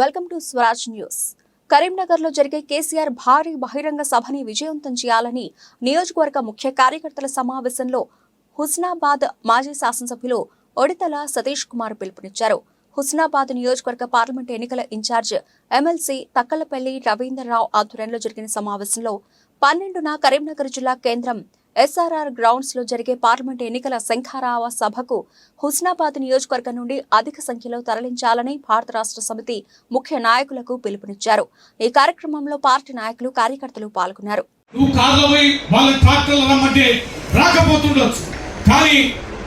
Welcome to Swaraj news. కరీంనగర్లో జరిగే కేసీఆర్ భారీ బహిరంగ సభని విజయవంతం చేయాలని నియోజకవర్గ ముఖ్య కార్యకర్తల సమావేశంలో హుస్నాబాద్ మాజీ శాసనసభ్యులు ఒడితల సతీష్ కుమార్ పిలుపునిచ్చారు. హుస్నాబాద్ నియోజకవర్గ పార్లమెంట్ ఎన్నికల ఇన్ఛార్జ్ ఎమ్మెల్సీ తక్కలపల్లి రవీంద్రరావు ఆధ్వర్యంలో జరిగిన సమావేశంలో పన్నెండున కరీంనగర్ జిల్లా కేంద్రం ఎస్ఆర్ఆర్ గ్రౌండ్స్లో జరిగే పార్లమెంట్ ఎన్నికల శంఖారావ సభకు హుస్నాబాద్ నియోజకవర్గం నుండి అధిక సంఖ్యలో తరలించాలని భారత రాష్ట్ర సమితి ముఖ్య నాయకులకు పిలుపునిచ్చారు. ఈ కార్యక్రమంలో పార్టీ నాయకులు కార్యకర్తలు పాల్గొన్నారు. కానీ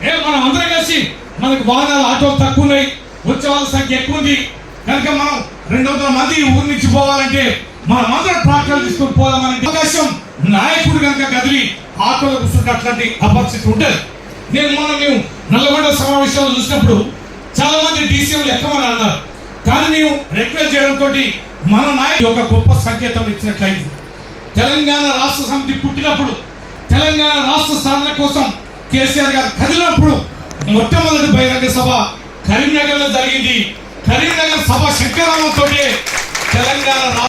ఏ మనం అందరం కలిసి మనకు వాహనాలు ఆటోలు తక్కువ ఉన్నాయి. వచ్చే వాళ్ళ సంఖ్య ఎక్కువ ఉంది. కనుక మనం రెండు వందల మంది ఊరి నుంచి పోవాలంటే మనం అందరం ట్రాక్టర్లు తీసుకొని పోదామని అవకాశం నాయకుడు కనుక కదిలి ఆటోలో కూర్చుంటే అట్లాంటి అపరిస్థితి ఉంటుంది. నేను మొన్న మేము నల్లగొండ సమావేశాలు చూసినప్పుడు చాలా మంది డీసీఎంలు ఎక్కమని అన్నారు. కానీ మేము రిక్వెస్ట్ చేయడంతో మన నాయకుడు ఒక గొప్ప సంకేతం ఇచ్చినట్లయింది. తెలంగాణ రాష్ట్ర సమితి పుట్టినప్పుడు తెలంగాణ రాష్ట్ర సాధన కోసం కేసీఆర్ గారు కదిలినప్పుడు మొట్టమొదటి బహిరంగ సభ కరీంనగర్లో జరిగింది. కరీంనగర్ సభ శంకరామంతో తెలంగాణ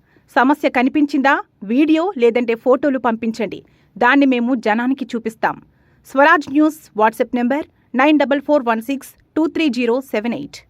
సమస్య కనిపించిందా? వీడియో లేదంటే ఫోటోలు పంపించండి. దాన్ని మేము జనానికి చూపిస్తాం. Swaraj News WhatsApp number nine double four one six two three zero seven eight.